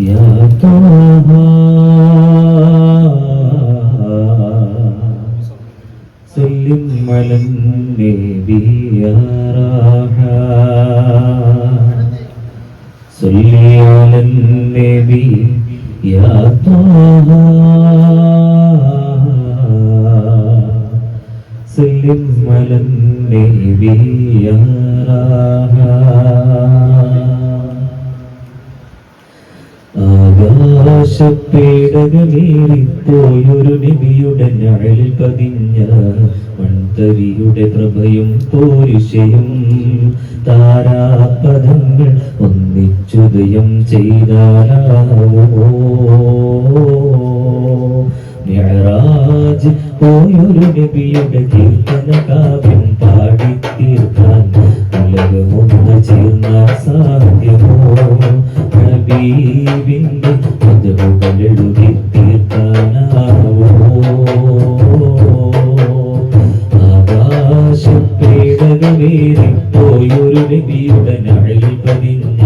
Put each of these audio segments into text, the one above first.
يا طه سلم على النبي يا راحة صل على النبي يا طه سلم على النبي يا راحة ആകാശപ്പേടകമേറിപ്പോയൊരു നബിയുടെ ഞഴലിൽ പതിഞ്ഞ മൺതരിയുടെ പ്രഭയും പോരിശയും താരാപദങ്ങൾ ഒന്നിച്ചുദയം ചെയ്താലാവോ മിഅറാജ് ഓയൊരു നബിയുടെ കീർത്തന കാവ്യം പാടി തീർക്കാൻ ഉലകമൊന്ന് ചേർന്ന സാധ്യമോ? ഹബീബിന്റെ പുതുകളെഴുതി തീർക്കാനാവോ? ആകാശപ്പേടകമേറിപ്പോയൊരു നബിയുടെ നഴയിൽ പതിഞ്ഞ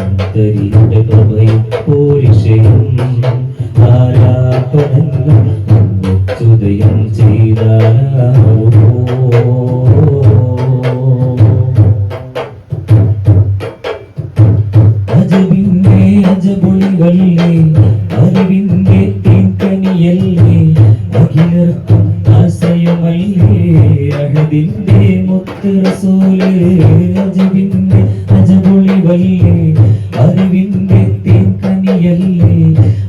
അന്തരിയുടെ കൃപയും പോരിശയും. അഹദിന്റെ മുത്ത് റസൂലേ അജബിന്റെ വല്ലേ അറിവിന്റെ തീക്കണിയല്ലേ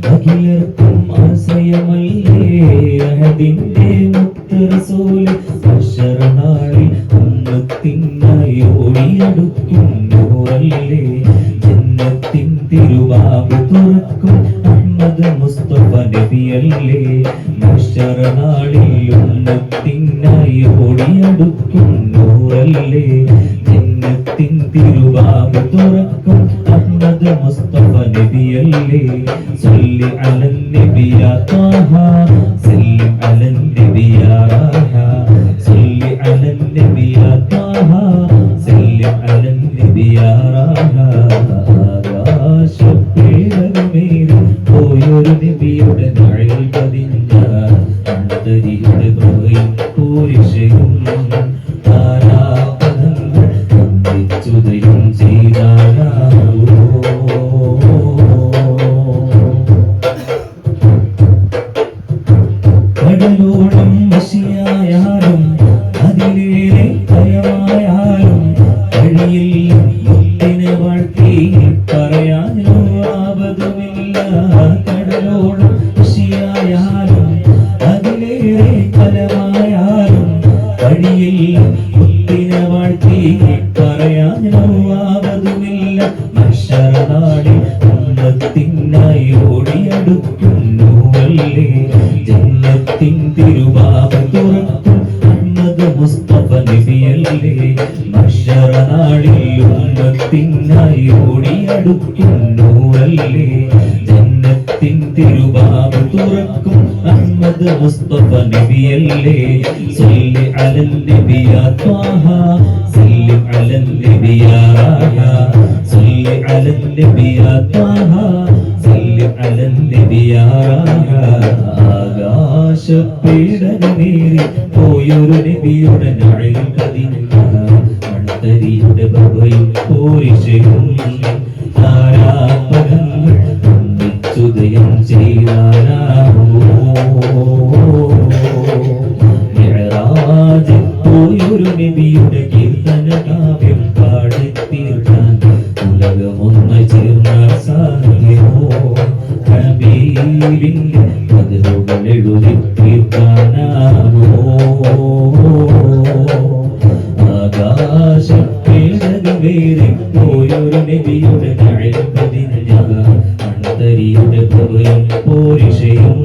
അഖിലർക്കും ആശ്രയമല്ലേ അഹദിന്റെ മുത്ത് റസൂലേ അശരണാളിൽ ഉമ്മത്തിനായി ഓടിയടുക്കും നൂറല്ലേ ജന്നത്തിൻ തിരുവാവ് തുറക്കും അഹമ്മദ് മുസ്തഫ നബിയല്ലേ മഷറനാളിൽ ഉന്നത്തിനായി ഓടിയടുക്കും നൂറല്ലേ? ജന്നത്തിൻ തിരുവാവ് തുറക്കും അഹമ്മദ് മുസ്തഫ നബിയല്ലേ? സല്ലി അലൻ നബിയ താഹ സല്ലി ഫലമായാലും കഴിയിൽ മുത്തിനെ വാഴ്ത്തി പറയാനും ആപതുമില്ല മഷറനാടി ഉമ്മത്തിനായി ഓടിയടുക്കുന്നു അല്ലേ ജന്നത്തിൻ തിരുവാവ തുറക്കും അഹമ്മദ് മുസ്തഫ നബിയല്ലേ? മഷറനാളിൽ ഉമ്മത്തിനായി ഓടിയടുക്കുന്നു അല്ലേ ജന്നത്തിൻ തിരുവാവ തുറക്കും അഹമ്മദ് മുസ്തഫ നബിയല്ലേ? സല്ലി അലൻ നബിയ ത്വാഹ സല്ലി അലൻ നബിയ റാഹ സല്ലി അലൻ നബിയ ത്വാഹ സല്ലി അലൻ നബിയ റാഹ ആകാശപ്പീടകമേറി പോയൊരു നബിയുടെ നഴൽ കതിഞ്ഞ മൺതരിയുടെ പ്രഭയും പോരിശയും. താരാപകങ്ങൾ ഒന്നിച്ചുദയം ചെയ്താലാവോ മിഅ്റാജ് പോയൊരു നബിയുടെ കീർത്തന കാവ്യം പാടി തീർക്കാൻ ഉലകമൊന്ന് ചേർന്ന സാധ്യമോ ഹബീബിന്റെ മധുകൾ എഴുതി തീർക്കാനാവോ ആകാശപ്പേടകവേറെ പോയൊരു നബിയുടെ നഴൽ പതിഞ്ഞ അന്തരിയുടെ പ്രഭയും പോരിശയും.